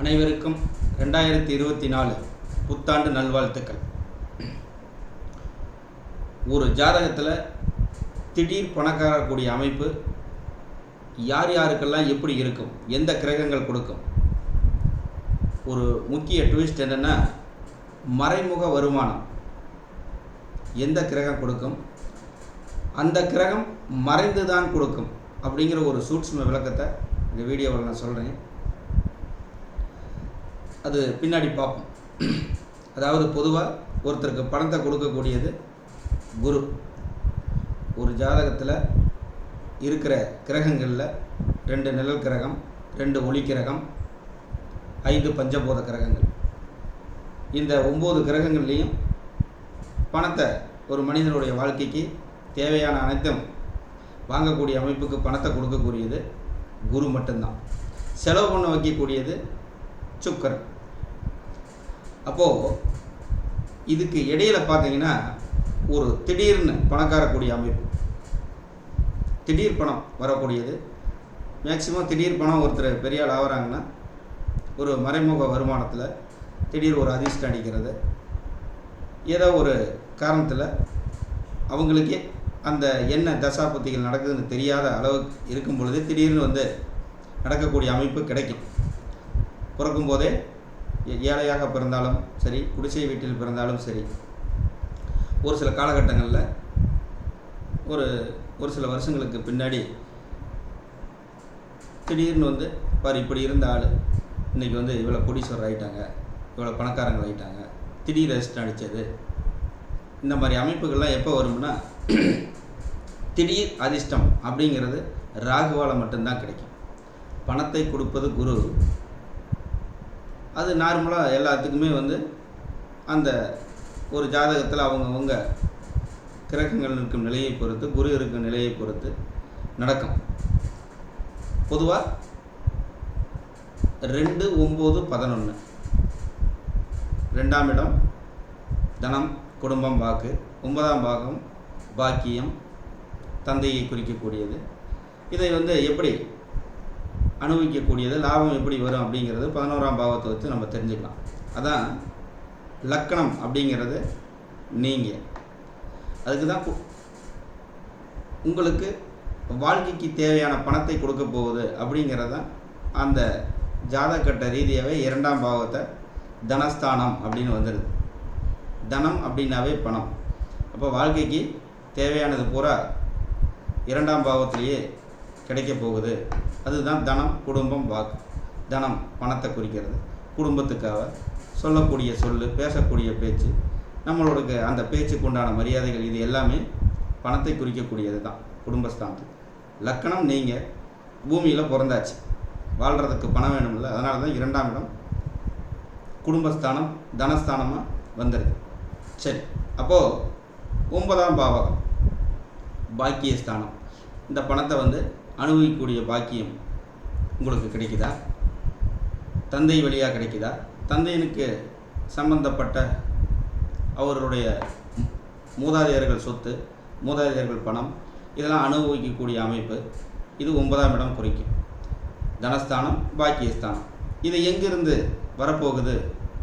அனைவருக்கும் ரெண்டாயிரத்தி இருபத்தி நாலு புத்தாண்டு நல்வாழ்த்துக்கள். ஒரு ஜாதகத்தில் திடீர் பணக்காரக்கூடிய அமைப்பு யார் யாருக்கெல்லாம் எப்படி இருக்கும்? எந்த கிரகங்கள் கொடுக்கும்? ஒரு முக்கிய ட்விஸ்ட் என்னென்னா மறைமுக வருமானம். எந்த கிரகம் கொடுக்கும்? அந்த கிரகம் மறைந்து தான் கொடுக்கும் அப்படிங்கிற ஒரு சூட்சும விளக்கத்தை இந்த வீடியோவில் நான் சொல்கிறேன் அது பின்னாடி பார்ப்போம். அதாவது பொதுவாக ஒருத்தருக்கு பணத்தை கொடுக்கக்கூடியது குரு. ஒரு ஜாதகத்தில் இருக்கிற கிரகங்களில் ரெண்டு நிழல் கிரகம் ரெண்டு ஒளி கிரகம் ஐந்து பஞ்சபூத கிரகங்கள். இந்த ஒம்பது கிரகங்கள்லேயும் பணத்தை ஒரு மனிதனுடைய வாழ்க்கைக்கு தேவையான அனைத்தும் வாங்கக்கூடிய அமைப்புக்கு பணத்தை கொடுக்கக்கூடியது குரு மட்டும்தான். செலவு பண்ண வைக்கக்கூடியது சுக்கரன். அப்போது இதுக்கு இடையில பார்த்தீங்கன்னா ஒரு திடீர்னு பணக்காரக்கூடிய அமைப்பு. திடீர் பணம் வரக்கூடியது. மேக்சிமம் திடீர் பணம் ஒருத்தர் பெரிய ஆள் ஆகிறாங்கன்னா ஒரு மறைமுக வருமானத்தில் திடீர் ஒரு அதிர்ஷ்டம் அடிக்கிறது. ஏதோ ஒரு காரணத்தில் அவங்களுக்கே அந்த என்ன தசாபத்திகள் நடக்குதுன்னு தெரியாத அளவுக்கு இருக்கும் பொழுது திடீர்னு வந்து நடக்கக்கூடிய அமைப்பு கிடைக்கும். பிறக்கும் போதே ஏழையாக பிறந்தாலும் சரி குடிசை வீட்டில் பிறந்தாலும் சரி ஒரு சில காலகட்டங்களில் ஒரு ஒரு சில வருஷங்களுக்கு பின்னாடி திடீர்னு வந்து பாரு இப்படி இருந்த ஆள் இன்றைக்கி வந்து இவ்வளோ கோடீஸ்வரர் ஆகிட்டாங்க இவ்வளோ பணக்காரங்கள் ஆகிட்டாங்க திடீர் ரெஸ்ட் அடித்தது இந்த மாதிரி அமைப்புகள்லாம் எப்போ வரும்னா திடீர் அதிர்ஷ்டம் அப்படிங்கிறது ராகுவால் மட்டும்தான் கிடைக்கும். பணத்தை கொடுப்பது குரு அது நார்மலாக எல்லாத்துக்குமே வந்து அந்த ஒரு ஜாதகத்தில் அவங்கவுங்க கிரகங்கள் இருக்கும் நிலையை பொறுத்து குரு இருக்கும் நிலையை பொறுத்து நடக்கும். பொதுவாக ரெண்டு ஒம்பது பதினொன்று ரெண்டாம் இடம் தனம் குடும்பம் வாக்கு. ஒன்பதாம் பாகம் பாக்கியம் தந்தையை குறிக்கக்கூடியது. இதை வந்து எப்படி அனுபவிக்கக்கூடியது லாபம் எப்படி வரும் அப்படிங்கிறது பதினோராம் பாவத்தை வச்சு நம்ம தெரிஞ்சுக்கலாம். அதான் லக்கணம் அப்படிங்கிறது நீங்கள் அதுக்கு தான் உங்களுக்கு வாழ்க்கைக்கு தேவையான பணத்தை கொடுக்க போகுது அப்படிங்கிறது தான் அந்த ஜாதகட்ட ரீதியாகவே இரண்டாம் பாவத்தை தனஸ்தானம் அப்படின்னு வந்துடுது தனம் அப்படின்னாவே பணம். அப்போ வாழ்க்கைக்கு தேவையானது பூரா இரண்டாம் பாவத்திலேயே கிடைக்க போகுது. அதுதான் தனம் குடும்பம் வாக்கு. தனம் பணத்தை குறிக்கிறது. குடும்பத்துக்காக சொல்லக்கூடிய சொல்லு பேசக்கூடிய பேச்சு நம்மளோட அந்த பேச்சுக்கு உண்டான மரியாதைகள் இது எல்லாமே பணத்தை குறிக்கக்கூடியது தான் குடும்பஸ்தானத்துக்கு லக்கணம் நீங்கள் பூமியில் பிறந்தாச்சு. வாழ்கிறதுக்கு பணம் வேணும்ல அதனால தான் இரண்டாம் இடம் குடும்பஸ்தானம் தனஸ்தானமாக வந்துடுது சரி அப்போது ஒன்பதாம் பாவகம் பாக்கியஸ்தானம். இந்த பணத்தை வந்து அனுபவிக்கக்கூடிய பாக்கியம் உங்களுக்கு கிடைக்குதா? தந்தை வழியாக கிடைக்குதா? தந்தையனுக்கு சம்பந்தப்பட்ட அவருடைய மூதாதையர்கள் சொத்து மூதாதையர்கள் பணம் இதெல்லாம் அனுபவிக்கக்கூடிய அமைப்பு இது ஒன்பதாம் இடம் குறிக்கும். தனஸ்தானம் பாக்கியஸ்தானம். இது எங்கிருந்து வரப்போகுது?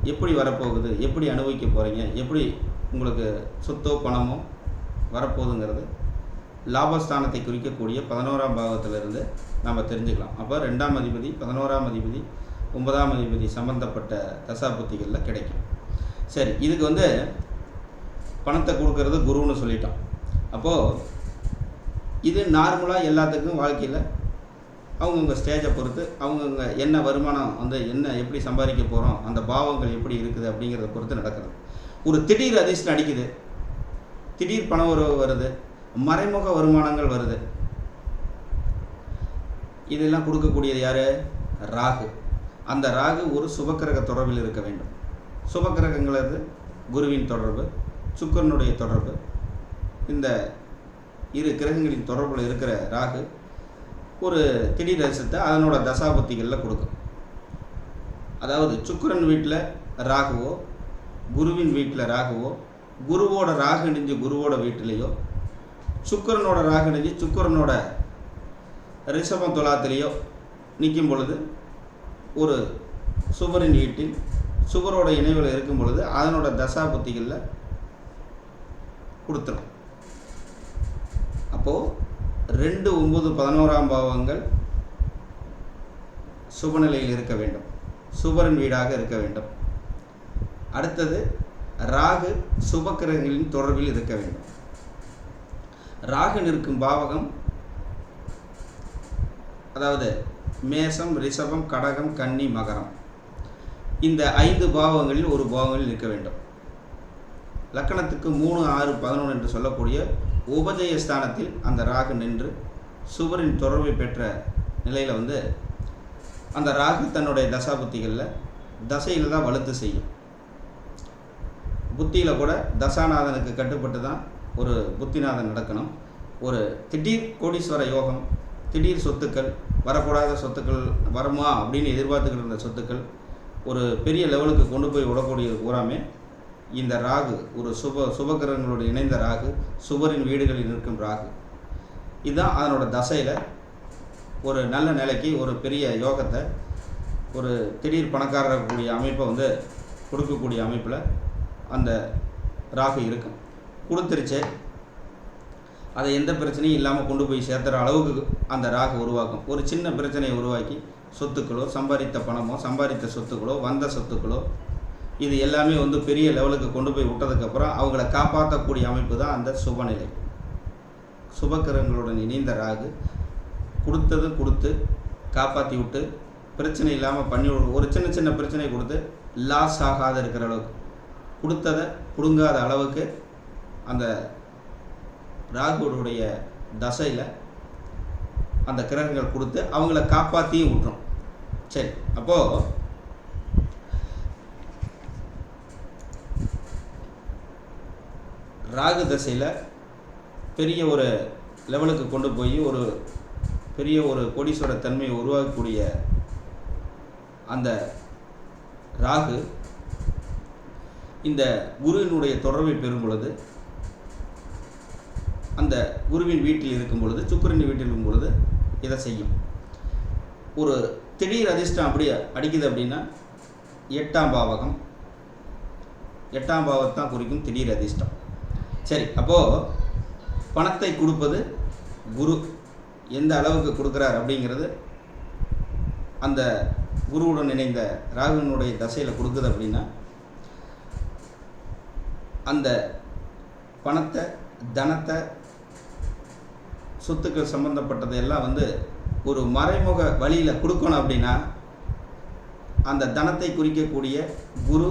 எப்படி வரப்போகுது? எப்படி அனுபவிக்க போகிறீங்க எப்படி உங்களுக்கு சொத்தோ பணமோ வரப்போகுதுங்கிறது லாபஸ்தானத்தை குறிக்கக்கூடிய பதினோராம் பாகத்திலிருந்து நம்ம தெரிஞ்சுக்கலாம். அப்போ ரெண்டாம் அதிபதி பதினோராம் அதிபதி ஒன்பதாம் அதிபதி சம்பந்தப்பட்ட தசாபுத்திகளில் கிடைக்கும். சரி இதுக்கு வந்து பணத்தை கொடுக்கறது குருன்னு சொல்லிட்டோம். அப்போது இது நார்மலாக எல்லாத்துக்கும் வாழ்க்கையில் அவங்கவுங்க ஸ்டேஜை பொறுத்து அவங்கவுங்க என்ன வருமானம் வந்து என்ன எப்படி சம்பாதிக்க போகிறோம் அந்த பாவங்கள் எப்படி இருக்குது அப்படிங்கிறத பொறுத்து நடக்கிறது. ஒரு திடீர் அதிர்ஷ்டம் அடிக்குது. திடீர் பணம் உறவு வருது. மறைமுக வருமானங்கள் வருது. இதெல்லாம் கொடுக்கக்கூடியது யார்? ராகு. அந்த ராகு ஒரு சுபக்கிரக தொடர்பில் இருக்க வேண்டும். சுபக்கிரகங்களது குருவின் தொடர்பு சுக்கிரனுடைய தொடர்பு. இந்த இரு கிரகங்களின் தொடர்பில் இருக்கிற ராகு ஒரு திடீர் ரசத்தை அதனோட தசாபுத்திகளில் கொடுக்கும். அதாவது சுக்கிரன் வீட்டில் ராகுவோ குருவின் வீட்டில் ராகுவோ குருவோட ராகு இணைஞ்சு குருவோட வீட்டிலேயோ சுக்கரனோட ராகு சுக்கரனோட சுக்கிரனோட ரிஷபம் துலாத்திலேயோ நிற்கும் பொழுது ஒரு சுபரின் வீட்டில் சுவரோட இணைவில் இருக்கும் பொழுது அதனோட தசா புத்திகளில் கொடுத்துரும். அப்போது ரெண்டு ஒம்பது பதினோராம் பாவங்கள் சுபநிலையில் இருக்க வேண்டும். சுபரின் வீடாக இருக்க வேண்டும். அடுத்தது ராகு சுபக்கிரகங்களின் தொடர்பில் இருக்க வேண்டும். ராகு நிற்கும் பாவகம் அதாவது மேசம் ரிஷபம் கடகம் கன்னி மகரம். இந்த ஐந்து பாவங்களில் ஒரு பாவங்களில் நிற்க வேண்டும். லக்கணத்துக்கு மூணு ஆறு பதினொன்று என்று சொல்லக்கூடிய உபஜய ஸ்தானத்தில் அந்த ராகு நின்று சுவரின் தொடர்பை பெற்ற நிலையில் வந்து அந்த ராகு தன்னுடைய தசா புத்திகளில் தசையில் தான் வலுத்து செய்யும். புத்தியில் கூட தசாநாதனுக்கு கட்டுப்பட்டு தான் ஒரு புத்திநாதன் நடக்கணும். ஒரு திடீர் கோடீஸ்வர யோகம் திடீர் சொத்துக்கள் வரக்கூடாத சொத்துக்கள் வருமா அப்படின்னு எதிர்பார்த்துக்கிட்டு இருந்த சொத்துக்கள் ஒரு பெரிய லெவலுக்கு கொண்டு போய் விடக்கூடிய பூராமே இந்த ராகு ஒரு சுப சுபகிரகங்களோடு இணைந்த ராகு சுபரின் வீடுகளில் நிற்கும் ராகு. இதுதான் அதனோட தசையில் ஒரு நல்ல நிலைக்கு ஒரு பெரிய யோகத்தை ஒரு திடீர் பணக்காரர் கூடிய அமைப்பை வந்து கொடுக்கக்கூடிய அமைப்பில் அந்த ராகு இருக்கும் கொடுத்துருச்சு. அதை எந்த பிரச்சனையும் இல்லாமல் கொண்டு போய் சேர்த்துற அளவுக்கு அந்த ராகு உருவாக்கும். ஒரு சின்ன பிரச்சனையை உருவாக்கி சொத்துக்களோ சம்பாதித்த பணமோ சம்பாதித்த சொத்துக்களோ வந்த சொத்துக்களோ இது எல்லாமே வந்து பெரிய லெவலுக்கு கொண்டு போய் விட்டதுக்கப்புறம் அவங்கள காப்பாற்றக்கூடிய அமைப்பு தான் அந்த சுபநிலை. சுபக்கிரகங்களுடன் இணைந்த ராகு கொடுத்தது கொடுத்து காப்பாற்றி விட்டு பிரச்சனை இல்லாமல் பண்ணி ஒரு சின்ன சின்ன பிரச்சனை கொடுத்து லாஸ் ஆகாத இருக்கிற அளவுக்கு. கொடுத்ததை பிடுங்காத அளவுக்கு அந்த ராகுடைய தசையில் அந்த கிரகங்கள் கொடுத்து அவங்கள காப்பாற்றியும் விட்டுரும் சரி அப்போது ராகு தசையில் பெரிய ஒரு லெவலுக்கு கொண்டு போய் ஒரு பெரிய ஒரு கோடீஸ்வர தன்மையை உருவாக்கக்கூடிய அந்த ராகு இந்த குருவினுடைய தொடர்பை பெறும் பொழுது அந்த குருவின் வீட்டில் இருக்கும் பொழுது சுக்கிரன் வீட்டில் இருக்கும் பொழுது இதை செய்யும். ஒரு திடீர் அதிர்ஷ்டம் அப்படி அடிக்குது அப்படின்னா எட்டாம் பாவகம். எட்டாம் பாவத்தான் குறிக்கும் திடீர் அதிர்ஷ்டம். சரி அப்போது பணத்தை கொடுப்பது குரு. எந்த அளவுக்கு கொடுக்குறார் அப்படிங்கிறது அந்த குருவுடன் இணைந்த ராகுனுடைய தசையில் கொடுக்குது அப்படின்னா அந்த பணத்தை தனத்தை சொத்துக்கள் சம்மந்தப்பட்டது எல்லாம் வந்து ஒரு மறைமுக வழியில் கொடுக்கணும் அப்படின்னா அந்த தனத்தை குறிக்கக்கூடிய குரு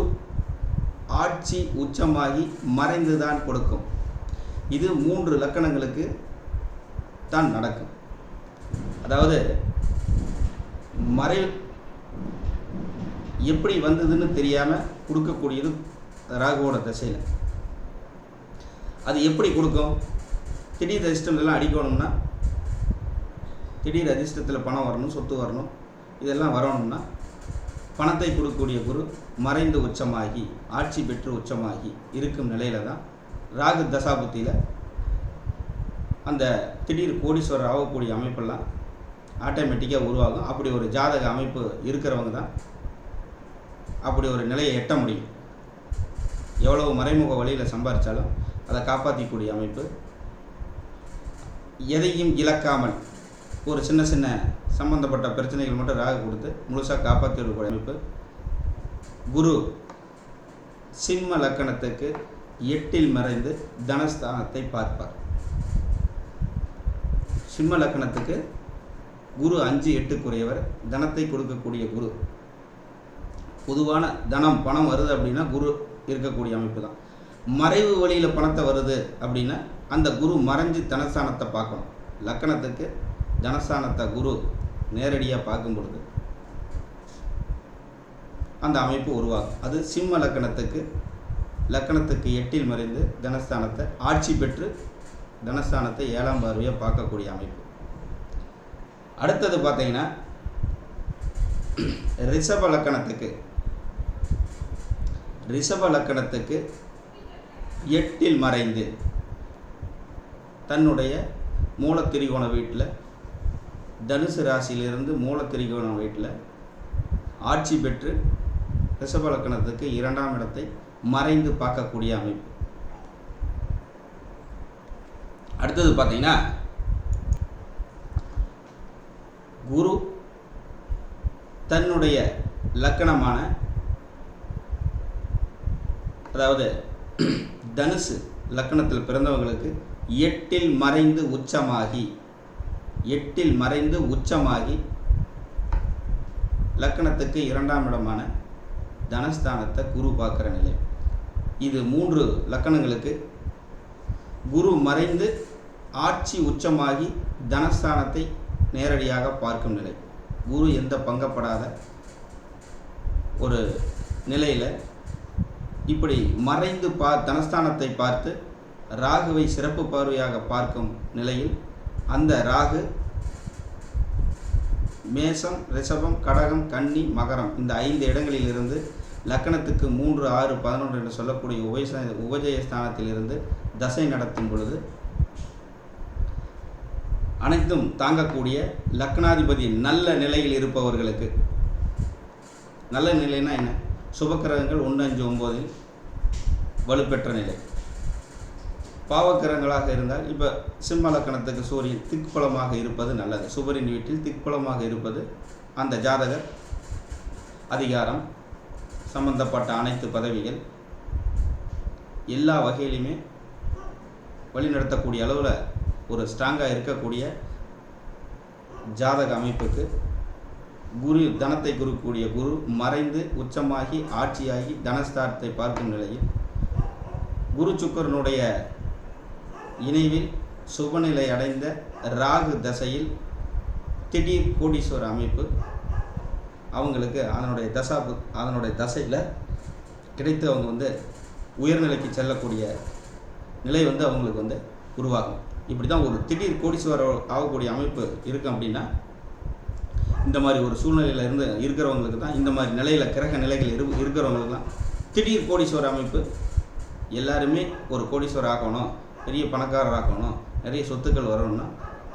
ஆட்சி உச்சமாகி மறைந்து தான் கொடுக்கும். இது மூன்று லக்கணங்களுக்கு தான் நடக்கும். அதாவது மறை எப்படி வந்ததுன்னு தெரியாமல் கொடுக்கக்கூடியது ராகுவோட திசையில். அது எப்படி கொடுக்கும்? திடீர் ரெஜிஸ்டர்லாம் எல்லாம் அடிக்கணும்னா திடீர் அதிர்ஷ்டத்தில் பணம் வரணும் சொத்து வரணும் இதெல்லாம் வரணும்னா பணத்தை கொடுக்கக்கூடிய குரு மறைந்து உச்சமாகி ஆட்சி பெற்று உச்சமாகி இருக்கும் நிலையில தான் ராகு தசாபுத்தியில் அந்த திடீர் கோடீஸ்வரர் ஆகக்கூடிய அமைப்பெல்லாம் ஆட்டோமேட்டிக்காக உருவாகும். அப்படி ஒரு ஜாதக அமைப்பு இருக்கிறவங்க தான் அப்படி ஒரு நிலையை எட்ட முடியும். எவ்வளவு மறைமுக வழியில் சம்பாதிச்சாலும் அதை காப்பாற்றிக்கூடிய அமைப்பு எதையும் இழக்காமல் ஒரு சின்ன சின்ன சம்பந்தப்பட்ட பிரச்சனைகள் மட்டும் ராக கொடுத்து முழுசாக காப்பாற்றிவிடக்கூடிய அமைப்பு. குரு சிம்ம லக்கணத்துக்கு எட்டில் மறைந்து தனஸ்தானத்தை பார்ப்பார். சிம்ம லக்கணத்துக்கு குரு அஞ்சு எட்டுக்குரியவர் தனத்தை கொடுக்கக்கூடிய குரு. பொதுவான தனம் பணம் வருது அப்படின்னா குரு இருக்கக்கூடிய அமைப்பு தான். மறைவு வழியில் பணத்தை வருது அப்படின்னா அந்த குரு மறைஞ்சு தனஸ்தானத்தை பார்க்கணும். லக்கணத்துக்கு தனஸ்தானத்தை குரு நேரடியாக பார்க்கும் பொழுது அந்த அமைப்பு உருவாகும். அது சிம்ம லக்கணத்துக்கு லக்கணத்துக்கு எட்டில் மறைந்து தனஸ்தானத்தை ஆட்சி பெற்று தனஸ்தானத்தை ஏழாம் பார்வையாக பார்க்கக்கூடிய அமைப்பு. அடுத்தது பார்த்தீங்கன்னா ரிஷப லக்கணத்துக்கு ரிஷப லக்கணத்துக்கு எட்டில் மறைந்து தன்னுடைய மூலத்திரிகோண வீட்டில் தனுசு ராசியிலிருந்து மூலத்திரிகோண வீட்டில் ஆட்சி பெற்று ரிஷபலக்கணத்துக்கு இரண்டாம் இடத்தை மறைந்து பார்க்கக்கூடிய அமைப்பு. அடுத்தது பார்த்தீங்கன்னா குரு தன்னுடைய லக்கணமான அதாவது தனுசு லக்கணத்தில் பிறந்தவங்களுக்கு எட்டில் மறைந்து உச்சமாகி எட்டில் மறைந்து உச்சமாகி லக்கணத்துக்கு இரண்டாம் இடமான தனஸ்தானத்தை குரு பார்க்குற நிலை. இது மூன்று லக்கணங்களுக்கு குரு மறைந்து ஆட்சி உச்சமாகி தனஸ்தானத்தை நேரடியாக பார்க்கும் நிலை. குரு எந்த பங்கப்படாத ஒரு நிலையில் இப்படி மறைந்து பா தனஸ்தானத்தை பார்த்து ராகுவை சிறப்பு பார்வையாக பார்க்கும் நிலையில் அந்த ராகு மேசம் ரிஷபம் கடகம் கன்னி மகரம் இந்த ஐந்து இடங்களிலிருந்து லக்கணத்துக்கு மூன்று ஆறு பதினொன்று என்று சொல்லக்கூடிய உபயச உபஜய ஸ்தானத்திலிருந்து தசை நடத்தும் பொழுது அனைத்தும் தாங்கக்கூடிய லக்னாதிபதி நல்ல நிலையில் இருப்பவர்களுக்கு. நல்ல நிலைனா என்ன? சுபக்கிரகங்கள் ஒன்று அஞ்சு ஒம்போதில் வலுப்பெற்ற நிலை. பாவக்கிரகங்களாக இருந்தால் இப்போ சிம்ம லக்கணத்துக்கு சூரியன் திக்பலமாக இருப்பது நல்லது. சுபரின் வீட்டில் திக்பலமாக இருப்பது அந்த ஜாதகர் அதிகாரம் சம்பந்தப்பட்ட அனைத்து பதவிகள் எல்லா வகையிலுமே வழிநடத்தக்கூடிய அளவில் ஒரு ஸ்ட்ராங்காக இருக்கக்கூடிய ஜாதக அமைப்புக்கு குரு தனத்தை குருக்கூடிய குரு மறைந்து உச்சமாகி ஆட்சியாகி தனஸ்தானத்தை பார்க்கும் நிலையில் குரு சுக்கரனுடைய இணைவில் சுபநிலை அடைந்த ராகு தசையில் திடீர் கோடீஸ்வர அமைப்பு அவங்களுக்கு அதனுடைய தசா அதனுடைய தசையில் கிடைத்து அவங்க வந்து உயர்நிலைக்கு செல்லக்கூடிய நிலை வந்து அவங்களுக்கு வந்து உருவாகும். இப்படி தான் ஒரு திடீர் கோடீஸ்வர ஆகக்கூடிய அமைப்பு இருக்குது அப்படின்னா இந்த மாதிரி ஒரு சூழ்நிலையில் இருந்து இருக்கிறவங்களுக்கு தான் இந்த மாதிரி நிலையில் கிரக நிலைகள் இரு இருக்கிறவங்களுக்குலாம் திடீர் கோடீஸ்வர அமைப்பு எல்லாருமே ஒரு கோடீஸ்வரர் ஆகணும். பெரிய பணக்காரராக்கணும். நிறைய சொத்துக்கள் வரணும்னா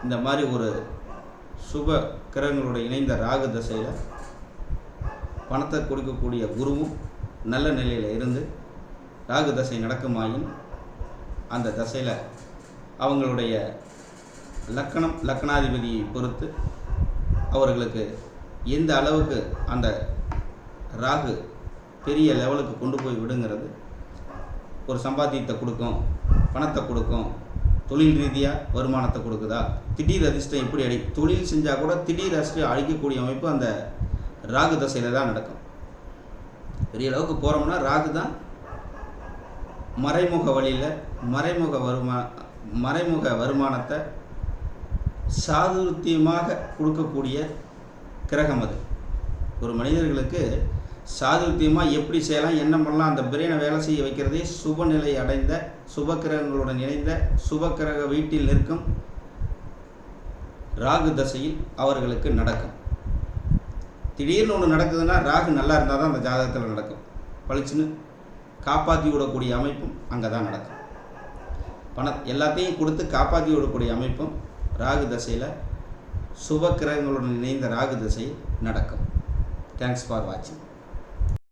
இந்த மாதிரி ஒரு சுப கிரகங்களோட இணைந்த ராகு தசையில் பணத்தை கொடுக்கக்கூடிய குருவும் நல்ல நிலையில் இருந்து ராகு தசை நடக்குமாயின் அந்த தசையில் அவங்களுடைய லக்கணம் லக்கணாதிபதியை பொறுத்து அவர்களுக்கு எந்த அளவுக்கு அந்த ராகு பெரிய லெவலுக்கு கொண்டு போய் விடுங்கிறது ஒரு சம்பாத்தியத்தை கொடுக்கும். பணத்தை கொடுக்கும். தொழில் ரீதியாக வருமானத்தை கொடுக்குதா? திடீர் அதிர்ஷ்டம் எப்படி அடி தொழில் செஞ்சால் கூட திடீர் அதிர்ஷ்டம் அழிக்கக்கூடிய அமைப்பு அந்த ராகு தசையில் தான் நடக்கும். பெரிய அளவுக்கு போகிறோம்னா ராகு தான் மறைமுக வழியில் மறைமுக வருமா மறைமுக வருமானத்தை சாதுர்த்தியமாக கொடுக்கக்கூடிய கிரகம் அது. ஒரு மனிதர்களுக்கு சாதுர்த்தியமாக எப்படி செய்யலாம் என்ன பண்ணலாம் அந்த பிரெயினை வேலை செய்ய வைக்கிறதே சுபநிலை அடைந்த சுபக்கிரகங்களுடன் இணைந்த சுபக்கிரக வீட்டில் நிற்கும் ராகு தசையில் அவர்களுக்கு நடக்கும். திடீர்னு ஒன்று நடக்குதுன்னா ராகு நல்லா இருந்தால் தான் அந்த ஜாதகத்தில் நடக்கும். பளிச்சுன்னு காப்பாற்றி விடக்கூடிய அமைப்பும் அங்கே தான் நடக்கும். பண எல்லாத்தையும் கொடுத்து காப்பாற்றி விடக்கூடிய அமைப்பும் ராகு தசையில் சுப கிரகங்களுடன் இணைந்த ராகு தசையில் நடக்கும். தேங்க்ஸ் ஃபார் வாட்சிங்